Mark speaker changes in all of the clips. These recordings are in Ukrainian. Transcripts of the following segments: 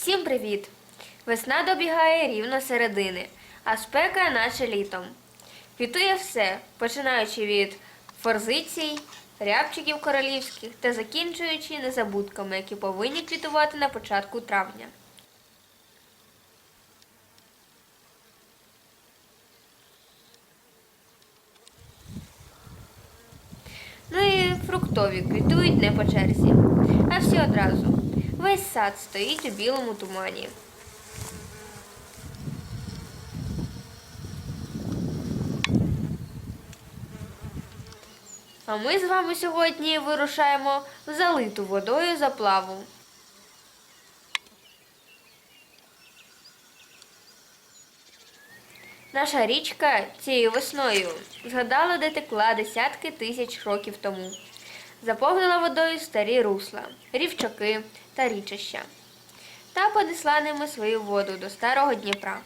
Speaker 1: Всім привіт! Весна добігає рівно середини, а спека наче літом. Квітує все, починаючи від форзицій, рябчиків королівських та закінчуючи незабудками, які повинні квітувати на початку травня. Ну і фруктові квітують не по черзі, а всі одразу. Весь сад стоїть у білому тумані. А ми з вами сьогодні вирушаємо в залиту водою заплаву. Наша річка цією весною згадала, де текла десятки тисяч років тому. Заповнила водою старі русла, рівчаки та річища та понесла ними свою воду до старого Дніпра.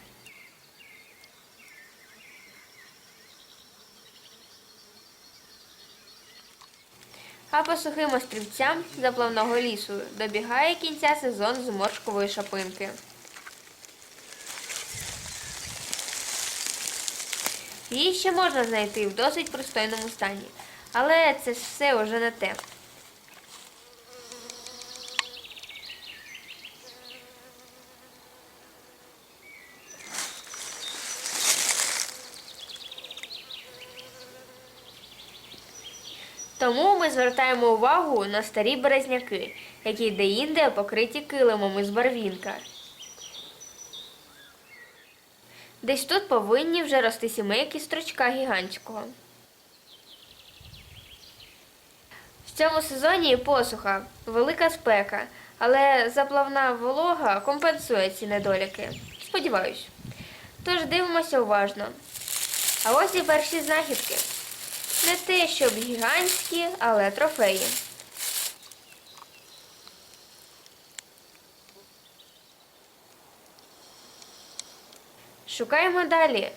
Speaker 1: А по сухим острівцям заплавного лісу добігає кінця сезон зморшкової шапинки. Її ще можна знайти в досить пристойному стані, але це ж все уже не те. Тому ми звертаємо увагу на старі березняки, які деінде покриті килимом із барвінка. Десь тут повинні вже рости сімейки строчка гігантського. В цьому сезоні посуха, велика спека, але заплавна волога компенсує ці недоліки. Сподіваюсь. Тож дивимося уважно. А ось і перші знахідки. Не те, щоб гігантські, але трофеї. Шукаємо далі.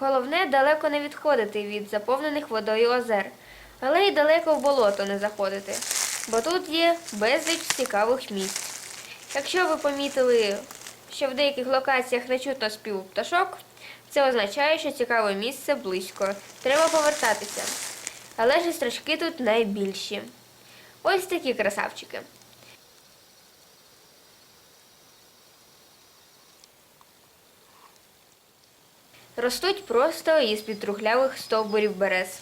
Speaker 1: Головне далеко не відходити від заповнених водою озер, але й далеко в болото не заходити, бо тут є безліч цікавих місць. Якщо ви помітили, що в деяких локаціях не чутно співу пташок, це означає, що цікаве місце близько. Треба повертатися. Але ж і строчки тут найбільші. Ось такі красавчики. Ростуть просто із під трухлявих стовбурів берез.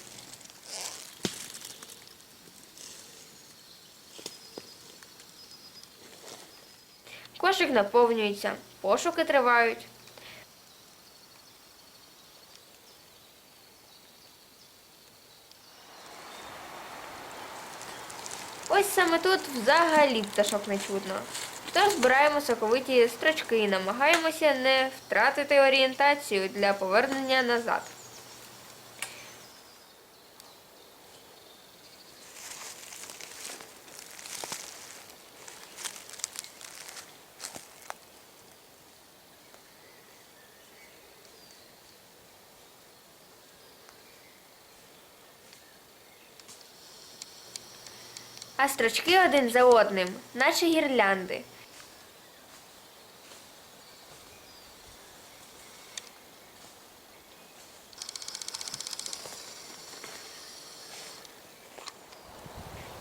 Speaker 1: Кошик наповнюється, пошуки тривають. Ось саме тут взагалі пташок не чутно. Тож збираємо соковиті строчки і намагаємося не втратити орієнтацію для повернення назад. А строчки один за одним, наче гірлянди.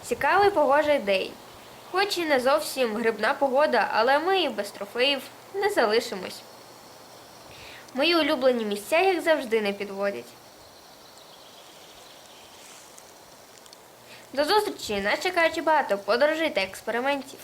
Speaker 1: Цікавий погожий день. Хоч і не зовсім грибна погода, але ми і без трофеїв не залишимось. Мої улюблені місця, як завжди, не підводять. До зустрічі! Нас чекають багато подорожей та експериментів.